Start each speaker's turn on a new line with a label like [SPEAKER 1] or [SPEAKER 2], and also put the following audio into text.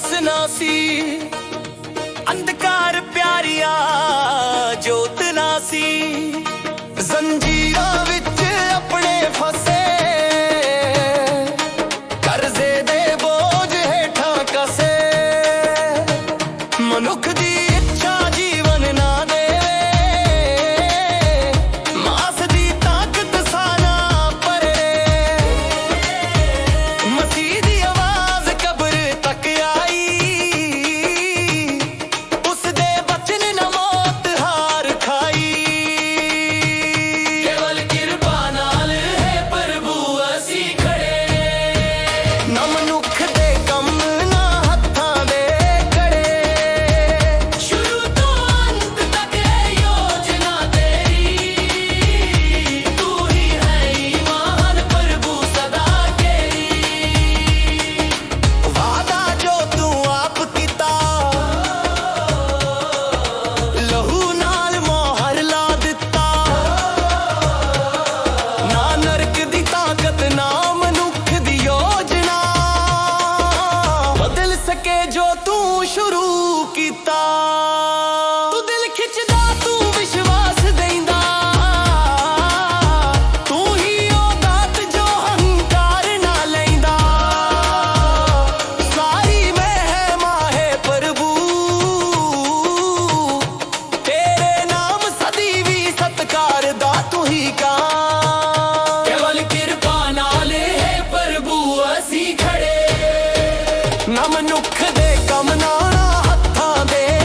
[SPEAKER 1] ਦੱਸਣਾ ਸੀ। ਅੰਧਕਾਰ ਪਿਆਰਿਆ ਜੋਤਨਾ ਸੀ। ਜ਼ੰਜੀਰਾਂ ਵਿੱਚ ਆਪਣੇ ਫਸੇ। ਕਰਜ਼ੇ ਦੇ ਬੋਝ ਹੇਠਾਂ ਕਸੇ। ਮਨੁੱਖ ਦੀ जो तू शुरू किया ਨਾ ਮਨੁੱਖ ਦੇ ਕੰਮ ਨਾ ਹੱਥਾਂ ਦੇ